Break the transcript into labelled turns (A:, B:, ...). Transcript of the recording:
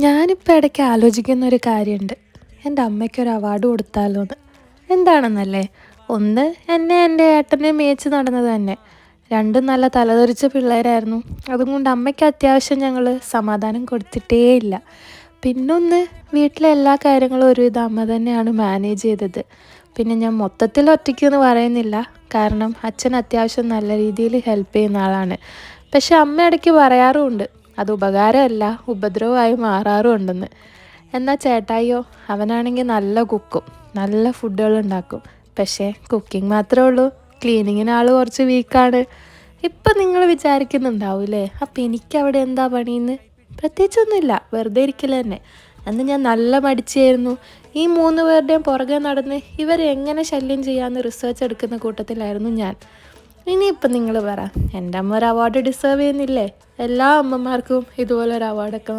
A: ഞാനിപ്പോൾ ഇടയ്ക്ക് ആലോചിക്കുന്ന ഒരു കാര്യമുണ്ട് എന്റെ അമ്മയ്ക്കൊരു അവാർഡ് കൊടുത്താലോ എന്ന് എന്താണെന്നല്ലേ? ഒന്ന് എന്നെ എന്റെ ഏട്ടനെ മേച്ച് നടന്നത് തന്നെ. രണ്ടും നല്ല തലതെറിച്ച പിള്ളേരായിരുന്നു. അതുകൊണ്ട് അമ്മയ്ക്ക് അത്യാവശ്യം ഞങ്ങൾ സമാധാനം കൊടുത്തിട്ടേ ഇല്ല. പിന്നൊന്ന് വീട്ടിലെ എല്ലാ കാര്യങ്ങളും ഒരുവിധം അമ്മ തന്നെയാണ് മാനേജ് ചെയ്തത്. പിന്നെ ഞാൻ മൊത്തത്തിൽ ഒറ്റയ്ക്ക് എന്ന് പറയുന്നില്ല. കാരണം അച്ഛൻ അത്യാവശ്യം നല്ല രീതിയിൽ ഹെൽപ്പ് ചെയ്യുന്ന ആളാണ്. പക്ഷെ അമ്മ ഇടയ്ക്ക് പറയാറുമുണ്ട്. അത് ഉപകാരമല്ല ഉപദ്രവമായി മാറാറുമുണ്ടെന്ന്. എന്നാൽ ചേട്ടായിയോ അവനാണെങ്കിൽ നല്ല കുക്കും നല്ല ഫുഡുകൾ ഉണ്ടാക്കും പക്ഷേ കുക്കിംഗ് മാത്രമേ ഉള്ളൂ. ക്ലീനിങ്ങിന് ആൾ കുറച്ച് വീക്കാണ്. ഇപ്പം നിങ്ങൾ വിചാരിക്കുന്നുണ്ടാവൂലേ? അപ്പം എനിക്കവിടെ എന്താ പണിയെന്ന്? പ്രത്യേകിച്ചൊന്നുമില്ല വെറുതെ ഇരിക്കല തന്നെ. അന്ന് ഞാൻ നല്ല മടിച്ചായിരുന്നു. ഈ മൂന്ന് പേരുടെയും പുറകെ നടന്ന് ഇവരെ എങ്ങനെ ശല്യം ചെയ്യാമെന്ന് റിസർച്ച് എടുക്കുന്ന കൂട്ടത്തിലായിരുന്നു ഞാൻ. ഇനിയിപ്പം നിങ്ങൾ പറ. എന്റെ അമ്മ ഒരു അവാർഡ് ഡിസേർവ് ചെയ്യുന്നില്ലേ? എല്ലാ അമ്മമാർക്കും ഇതുപോലെ ഒരു അവാർഡൊക്കെ